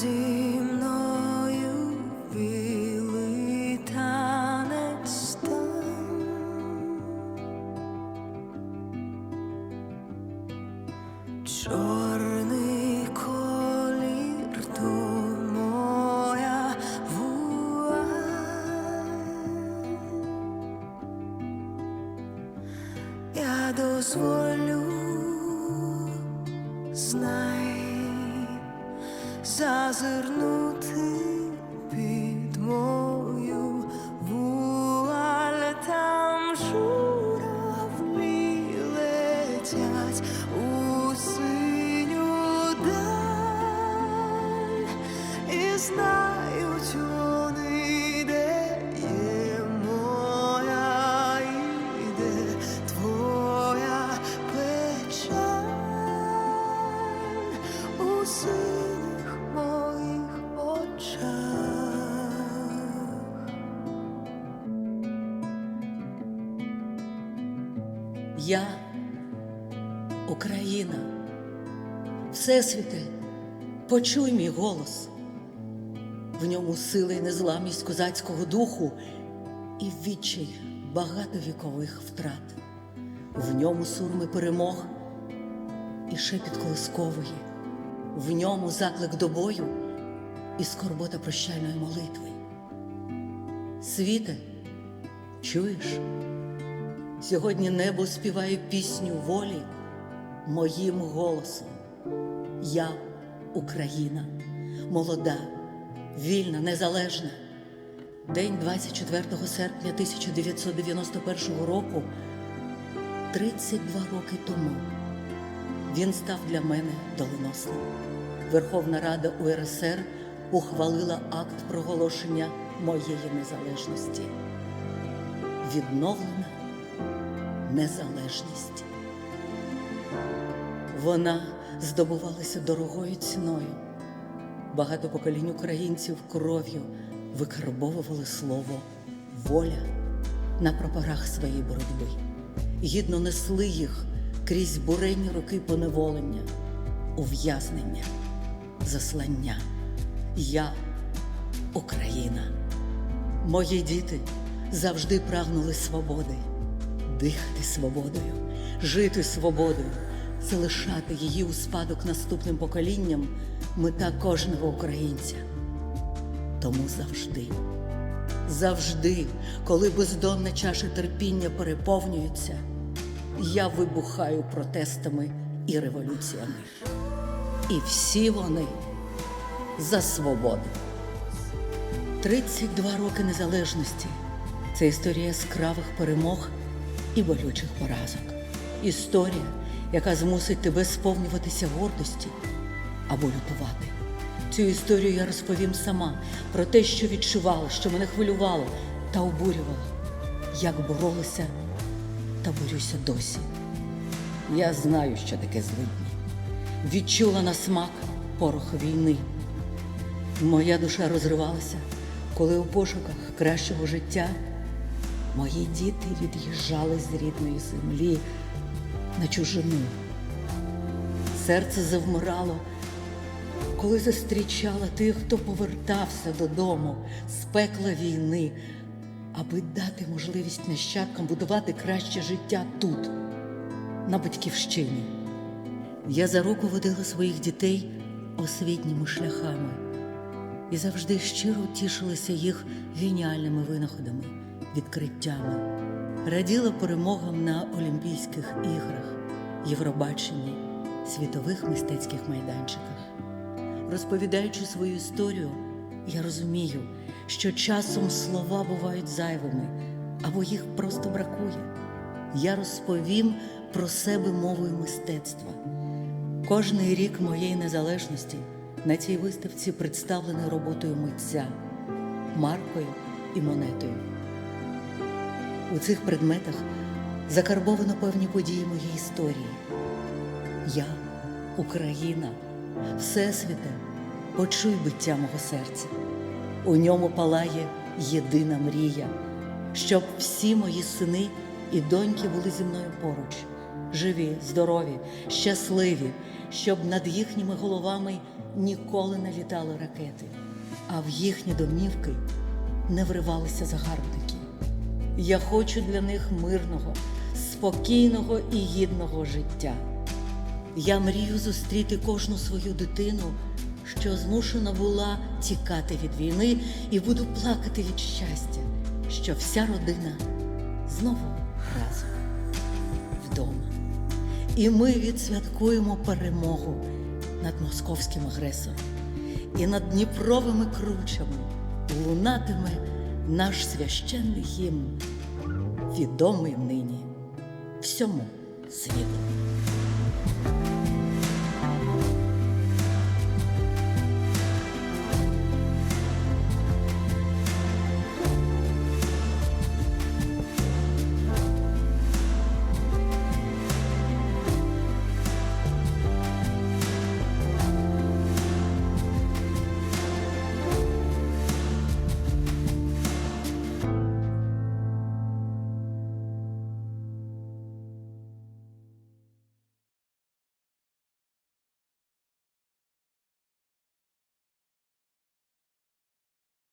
зі мною білий танець там. Чорний колір то моя вуаль. Я дозволю, зазирнути Я Україна, Всесвіте, почуй мій голос. В ньому сила і незламність козацького духу і відчай багатовікових втрат. В ньому сурми перемог і шепіт колискової, в ньому заклик до бою і скорбота прощальної молитви. Світе, чуєш? Сьогодні небо співає пісню волі моїм голосом. Я Україна, молода, вільна, незалежна. День 24 серпня 1991 року, 32 роки тому, він став для мене доленосним. Верховна Рада УРСР ухвалила акт проголошення моєї незалежності. Відновлена незалежність. Вона здобувалася дорогою ціною. Багато поколінь українців кров'ю викарбовували слово воля на прапорах своєї боротьби, гідно несли їх крізь бурені роки поневолення, ув'язнення, заслання. Я Україна. Мої діти завжди прагнули свободи, дихати свободою, жити свободою, залишати її у спадок наступним поколінням мета кожного українця. Тому завжди, завжди, коли бездонна чаша терпіння переповнюється, я вибухаю протестами і революціями. І всі вони за свободу. 32 роки незалежності це історія яскравих перемог і болючих поразок. Історія, яка змусить тебе сповнюватися гордості або лютувати. Цю історію я розповім сама про те, що відчувала, що мене хвилювало та обурювало, як боролася та борюся досі. Я знаю, що таке злидні. Відчула на смак порох війни. Моя душа розривалася, коли у пошуках кращого життя мої діти від'їжджали з рідної землі на чужину. Серце завмирало, коли зустрічала тих, хто повертався додому з пекла війни, аби дати можливість нащадкам будувати краще життя тут, на батьківщині. Я за руку водила своїх дітей освітніми шляхами і завжди щиро тішилася їх геніальними винаходами, відкриттями, раділа перемогам на Олімпійських іграх, Євробаченні, світових мистецьких майданчиках. Розповідаючи свою історію, я розумію, що часом слова бувають зайвими або їх просто бракує. Я розповім про себе мовою мистецтва. Кожний рік моєї незалежності на цій виставці представлений роботою митця, маркою і монетою. У цих предметах закарбовано певні події моєї історії. Я, Україна, Всесвіте, почуй биття мого серця. У ньому палає єдина мрія, щоб всі мої сини і доньки були зі мною поруч, живі, здорові, щасливі, щоб над їхніми головами ніколи не літали ракети, а в їхні домівки не вривалися загарбники. Я хочу для них мирного, спокійного і гідного життя. Я мрію зустріти кожну свою дитину, що змушена була тікати від війни, і буду плакати від щастя, що вся родина знову разом вдома. І ми відсвяткуємо перемогу над московським агресором. І над Дніпровими кручами лунатиме наш священний гімн, відомий нині всьому світу.